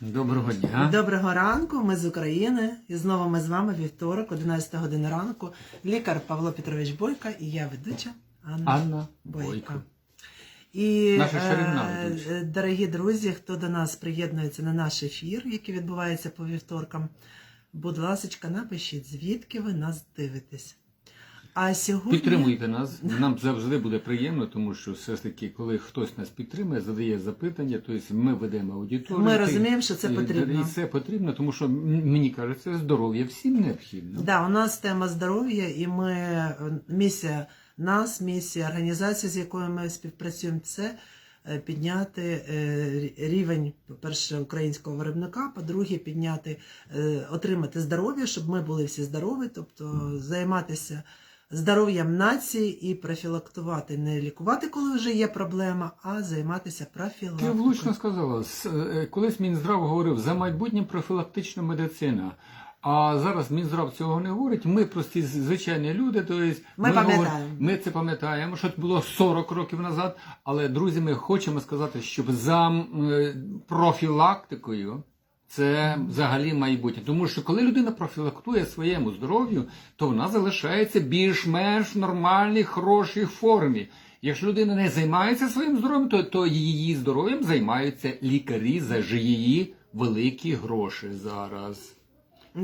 Доброго дня. Доброго ранку, ми з України. І знову ми з вами вівторок, 11 година ранку. Лікар Павло Петрович Бойко і я ведуча Анна, Анна Бойко. Бойко. І Наша ведуча. е, дорогі друзі, хто до нас приєднується на наш ефір, який відбувається по вівторкам, будь ласка, напишіть, звідки ви нас дивитесь. А сьогодні Підтримуйте нас. Нам завжди буде приємно, тому що все ж таки, коли хтось нас підтримує, задає запитання, тобто ми ведемо аудиторію. ми розуміємо, що це потрібно. І це потрібно, тому що мені кажеться, здоров'я всім необхідно. Да, у нас тема здоров'я, і ми е, місія нас, місія організації, з якою ми співпрацюємо, це е, підняти е, рівень, по-перше, українського виробника, по-друге, підняти, отримати здоров'я, щоб ми були всі здорові, тобто займатися здоров'ям нації і профілактувати, не лікувати, коли вже є проблема, а займатися Ти влучно сказала, е, колись Мінздрав говорив за майбутнє профілактична медицина. А зараз Мінздрав цього не говорить. Ми прості звичайні люди. Тобто Ми пам'ятаємо. говоримо- ми це пам'ятаємо, що це було 40 років назад. Але друзі, ми хочемо сказати, щоб за е, профілактикою. Це взагалі майбутнє. Тому що коли людина профілактує своєму здоров'ю, то вона залишається більш-менш в нормальній, хорошій формі. Якщо людина не займається своїм здоров'ям, то, то її здоров'ям займаються лікарі за її великі гроші зараз.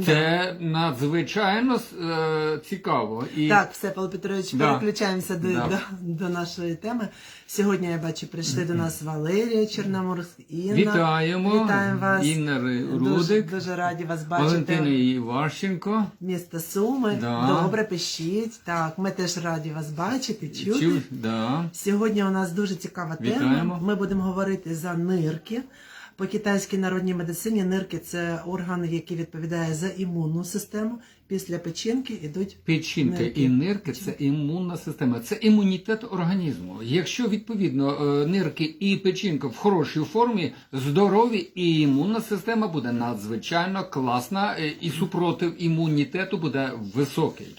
Це надзвичайно е, цікаво. І Так, все, Павло Петрович, Да. переключаємося до, Да. до, до нашої теми. Сьогодні я бачу, прийшли до нас Валерія Чорноморськ, Інна. вітаємо, Вітаємо вас. Інна Ри- Дуже, дуже раді вас бачити. Валентина Іващенко. Місто Суми. Да. Добре, пишіть. Так, ми теж раді вас бачити, чути. Чу- да. Сьогодні у нас дуже цікава тема. Ми будемо говорити за нирки. По китайській народній медицині нирки це орган, який відповідає за імунну систему. Після печінки йдуть Печінки Нирки. і нирки це імунна система, це імунітет організму. Якщо відповідно е, нирки і печінка в хорошій формі, здорові і імунна система буде надзвичайно класна, е, і супротив імунітету буде високий.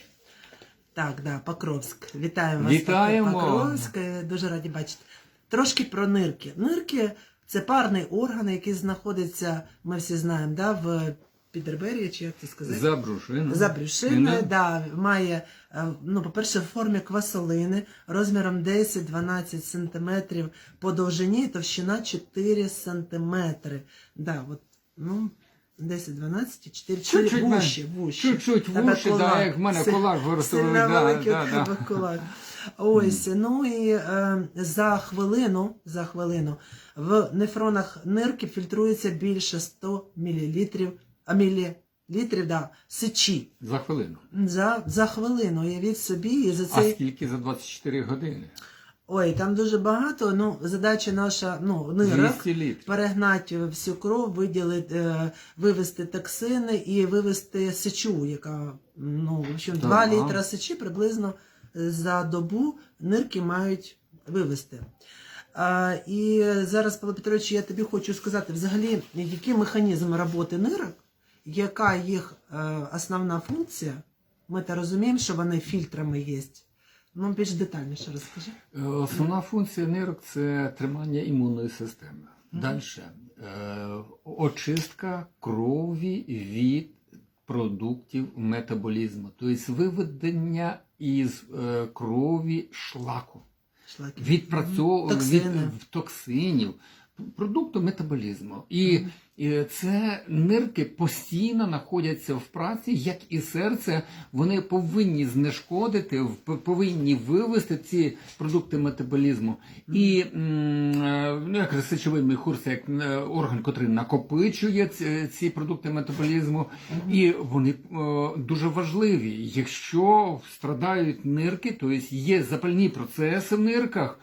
Так, да, Покровськ. Вітаємо вас. Вітаємо. Покровськ. Е, Дуже раді бачити. Трошки про нирки. Нирки це парний орган, який знаходиться, ми всі знаємо, да, в підреберії, чи як це сказати? За брюшину. За брюшиною, да, має, е, ну, по-перше, в формі квасолини розміром 10-12 см по довжині, товщина 4 см. Да, от, ну, 10-12, 4, Чуть-чуть вущі, мен- чуть-чуть вущі, да, як в мене кулак виростив, Сильно да, великий да, да. кулак. Ось, ну і е, за хвилину, за хвилину в нефронах нирки фільтрується більше 100 мл, а мілілітрів, да, сечі. За хвилину. За, за хвилину, уявіть собі, і за А цей. скільки за 24 години? Ой, там дуже багато. Ну, задача наша, ну, нирок перегнати всю кров, виділити, е, вивести токсини і вивести сечу, яка, ну, в общем, 2 літра сечі приблизно е, за добу нирки мають вивести. А, і зараз, Павло Петрович, я тобі хочу сказати, взагалі, який механізм роботи нирок, яка їх е, основна функція. Ми та розуміємо, що вони фільтрами є. Ну, більш детальніше розкажи. Е, Основна функція нирок це тримання імунної системи. Мгм. Далі очистка крові від продуктів метаболізму, тобто виведення із е, крові шлаку, Шлаки. від Токсини. в токсинів, продукту метаболізму. І, і це нирки постійно знаходяться в праці, як і серце. Вони повинні знешкодити, повинні вивести ці продукти метаболізму. І е, ну, як сечовий міхур, це як е, орган, який накопичує ці, ці продукти метаболізму, і вони е, дуже важливі. Якщо страдають нирки, тобто є запальні процеси в нирках,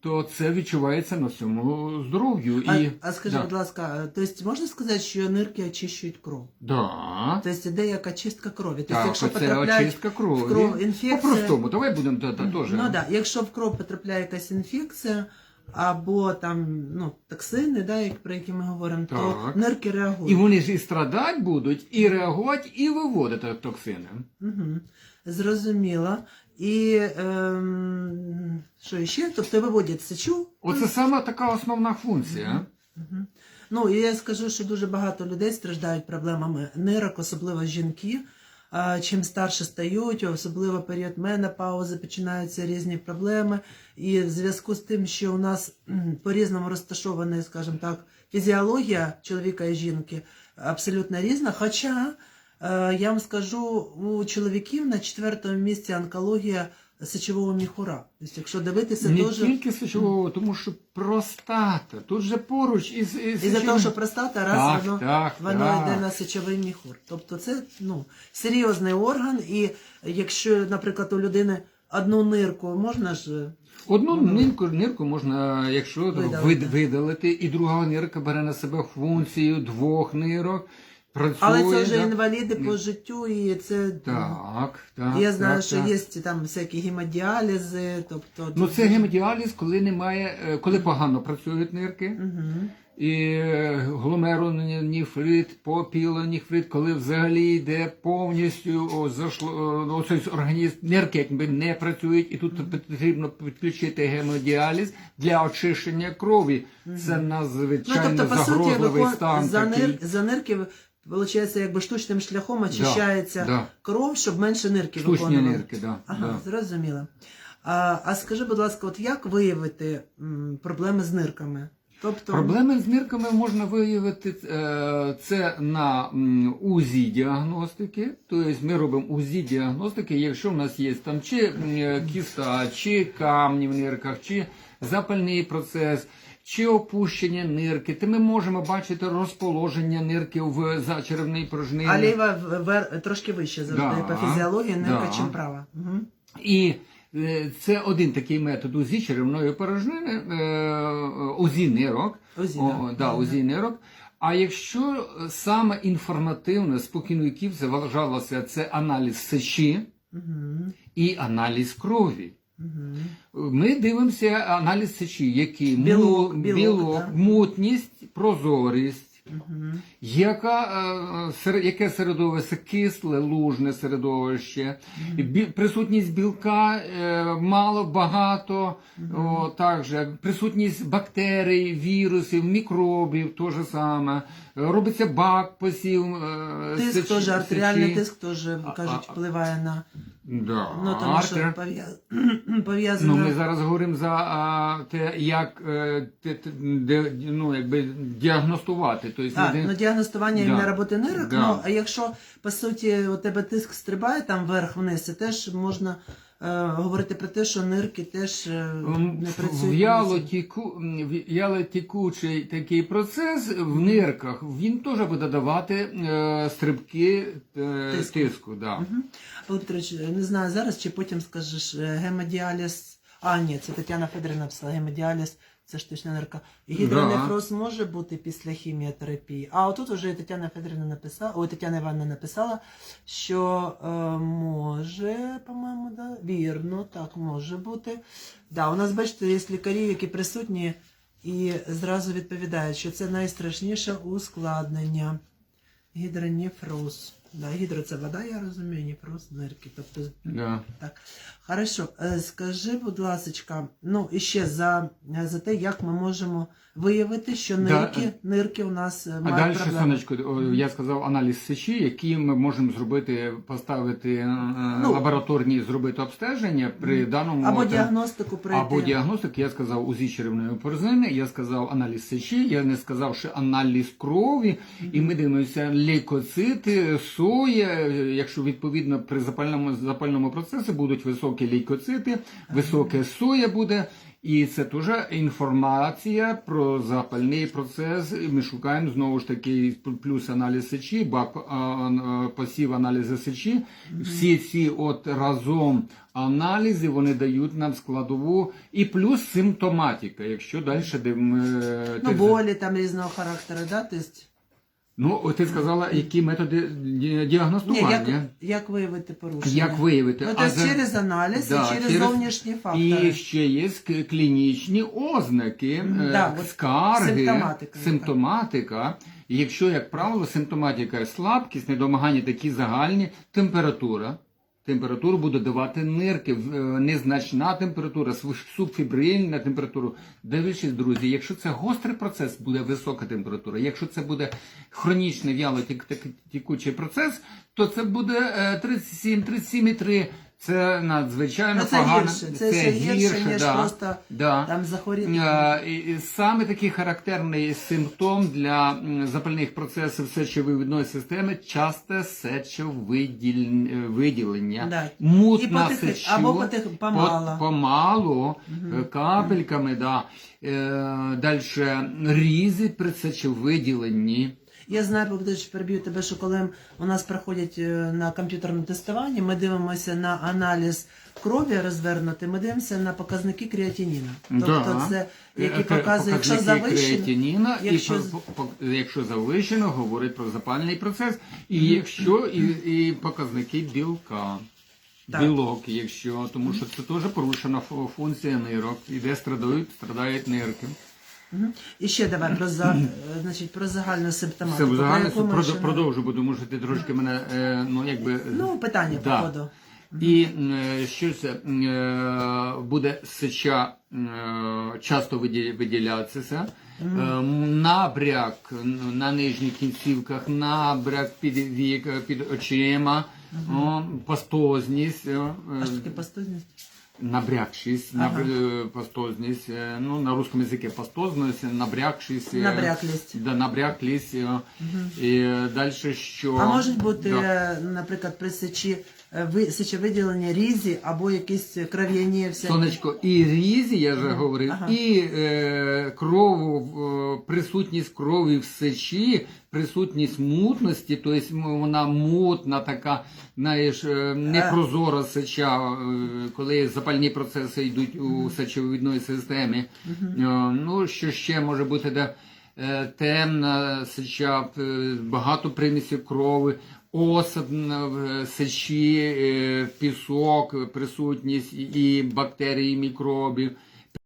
то це відчувається на всьому здоров'ю. А, і, а скажи, да. будь ласка, тобто можна сказати, що нирки очищують кров? Да. Тобто іде як очистка крові. Тобто, Так, якщо це потрапляють очистка крові. в кров інфекція, По-простому, давай будемо та, та, теж. ну да, якщо в кров потрапляє якась інфекція або там ну, токсини, да, як про які ми говоримо, то Так. нирки реагують. І вони ж і страдати будуть, і реагувати, і виводити токсини. Угу. Зрозуміло. І ем, що ще? Тобто виводять сечу. Оце саме така основна функція. Угу. Ну і я скажу, що дуже багато людей страждають проблемами нирок, особливо жінки. Чим старше стають, особливо період менопаузи, починаються різні проблеми. І в зв'язку з тим, що у нас по-різному розташована, скажімо так, фізіологія чоловіка і жінки абсолютно різна. Хоча е, я вам скажу, у чоловіків на четвертому місці онкологія сечового міхура. Тобто, якщо дивитися, Не дуже тільки сечового, тому що простата. Тут же поруч із, із із-за того, що простата раз Так, воно, так, воно так. йде на сечовий міхур. Тобто це ну, серйозний орган, і якщо, наприклад, у людини одну нирку можна ж. Одну Ну, нирку, нирку можна, якщо Видалити. видалити, і друга нирка бере на себе функцію двох нирок. Працює, Але це вже інваліди по життю, і це Так, так. я знаю, так, що так. є там всякі гемодіалізи, тобто Ну це гемодіаліз, коли немає, е, коли погано працюють нирки. Угу. І е, гломеруніфрит, попілоніфрит, коли взагалі йде повністю о, зашло, оцей організм, нирки якби не працюють, і тут потрібно підключити гемодіаліз для очищення крові. Це Ну, надзвичайно тобто, по суті, загрозливий викон... стан. за, нир... за нирки, виходить, якби штучним шляхом очищається да. кров, щоб менше нирки Штучні виконували. нирки, да, Ага, да. зрозуміло. А, а скажи, будь ласка, от як виявити проблеми з нирками? Тобто, Проблеми з нирками можна виявити е, це на УЗІ діагностики. Тобто ми робимо УЗІ діагностики, якщо в нас є там чи кіста, чи камні в нирках, чи запальний процес. Чи опущення нирки, то ми можемо бачити розположення нирки в зачеревній порожнині. а ліва вер... трошки вище завжди Да, по фізіології нирка, да. чим права. Угу. І е, це один такий метод УЗІ черевної порожнини, е, УЗІ нирок. УЗІ, О, да. УЗІ нирок. А якщо саме інформативно з покійників це це аналіз сечі Угу. і аналіз крові. Угу. Ми дивимося аналіз сечі, який Білок, білок, білок да. мутність, прозорість. Угу. Яка, е, яке середовище кисле, лужне середовище, бі, присутність білка е, мало, багато, о, також, присутність бактерій, вірусів, мікробів, то же саме. Робиться бак посів. е, Тиск сечі- теж, артеріальний тиск теж, кажуть, впливає на Да, ну, тому що пов'язано. Ну, ми зараз говоримо за а, те, як е, те, те, де, ну, якби діагностувати. Тобто, А, де... ну діагностування Да. роботи нирок. Да. Ну, а якщо по суті у тебе тиск стрибає там вверх-вниз, теж можна говорити про те, що нирки теж е, не працюють. В'ялотіку, в'ялотікучий такий процес в нирках, він теж буде давати е, стрибки е, Тиску. тиску. да. угу. Павло Петрович, не знаю зараз чи потім скажеш е, гемодіаліз. А, ні, це Тетяна Федорівна писала гемодіаліз, це штучна нирка. Гідронефроз може бути після хіміотерапії. А отут вже Тетяна Федорівна написала, ой, Тетяна Івановна написала, що е, може, по-моєму, да, вірно, так може бути. Да, у нас, бачите, є лікарі, які присутні і зразу відповідають, що це найстрашніше ускладнення. Гідронефроз. Да, гідро це вода, я розумію, нефроз нирки. Тобто, Да. так. Хорошо, Е, скажи, будь ласка, ну і ще за, за те, як ми можемо виявити, що Да, нирки, нирки у нас е, А мають далі, проблеми. сонечко, я сказав аналіз сечі, який ми можемо зробити, поставити е, Ну. лабораторні, зробити обстеження при даному Або те- діагностику пройти. Або діагностик, я сказав УЗІ черевної порозини, я сказав аналіз сечі, я не сказав ще аналіз крові, і ми дивимося лейкоцити, соя, якщо відповідно при запальному запальному процесі будуть високі лейкоцити, високе соя буде. І це теж інформація про запальний процес. Ми шукаємо знову ж таки плюс аналіз сечі, бак а, а, посів аналізи сечі. Всі ці от разом аналізи вони дають нам складову і плюс симптоматика. Якщо далі дивимо. Ну, болі там різного характеру, да? Тобто, Ну, ти сказала, які методи ді- ні, діагностування. як, як виявити порушення? Як виявити? Ну, А тобто за- через аналіз Да, і через, через- зовнішні фактори. І ще є клінічні ознаки, Мгм, е, да, от скарги, симптоматика, симптоматика. І якщо, як правило, симптоматика слабкість, недомагання такі загальні, температура. Температуру буде давати нирки. Е, Незначна температура, субфібрильна температура. Дивлячись, друзі, якщо це гострий процес, буде висока температура. Якщо це буде хронічний вяло тікучий процес, то це буде е, 37, 37,3. Це надзвичайно Ну, це погано. гірше, це ще гірше, ніж да, просто да. там захворіти. Е, і- і Саме такий характерний симптом для м, запальних процесів сечовивідної системи часте сечовиділення. Да. Мутна І потихи- сечу, або потих- помало. по- помалу, е, капельками, да. Е, Далі різи при сечовиділенні. Я знаю, Богданович, переб'ю тебе, що коли у нас проходять е, на комп'ютерному тестуванні, ми дивимося на аналіз крові розвернути, ми дивимося на показники креатиніну. Тобто це, які Е, показує, якщо завищено, креатиніна, якщо і якщо завищено, говорить про запальний процес, і якщо і, і показники білка. Так. Білок, якщо, тому що це теж порушена фу- функція нирок, і де страдають, страдають нирки. Мгм. І ще давай про, за, е, значить, про загальну симптоматику. взагалі про яку ми продовжу, ще не- продовжу, бо тому що ти трошки мене, е, ну якби. Ну, питання Да. по ходу. І е, що це е, буде сеча е, часто виді- виділятися. Е, Набряк на нижніх кінцівках, набряк під вік, під очима, о, пастозність, е, А що таке пастозність? Набрякшість, Ага. набр- пастозність, е, ну на русском языке пастозність, набрякшість, е, Набряклість. да, набряклість, Угу. і далі що? А може бути, Да. е, наприклад, при сечі е, сечовиділення різі або якісь кров'яні всякі. Сонечко, і різі, я вже говорив, ага. і е, крову, е, присутність крові в сечі, присутність мутності, тобто вона мутна, така, знаєш, е, непрозора сеча, е, коли запальні процеси йдуть у сечовидної системі. Е, ну, що ще може бути, де е, темна сеча, е, багато примісів крови, осад сечі, е, пісок, присутність і бактерій, і мікробів.